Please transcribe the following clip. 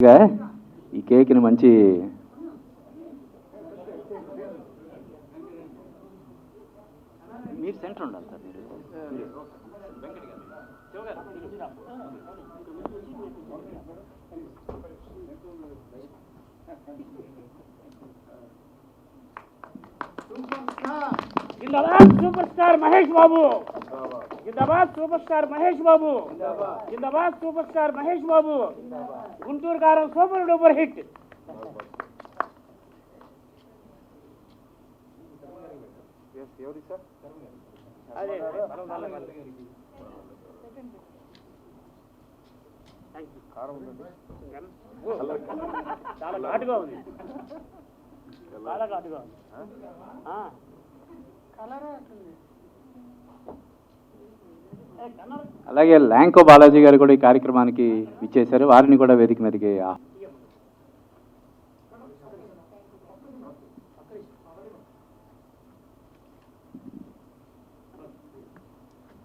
గా ఈ కేక్ని మంచి మీరు సెంటర్ ఉండాలి సార్ మీరు. Super star Mahesh Babu. జిందాబాద్ సూపర్ స్టార్ మహేష్ బాబు. జిందాబాద్ super star Mahesh Babu. Guntur Kaaram super duper hit. చాలా ఘాటుగా ఉంది. చాలా ఘాటుగా ఉంది. ఆ. అలాగే ల్యాంకో బాలాజీ గారు కూడా ఈ కార్యక్రమానికి విచ్చేశారు. వారిని కూడా వేదిక మీదకి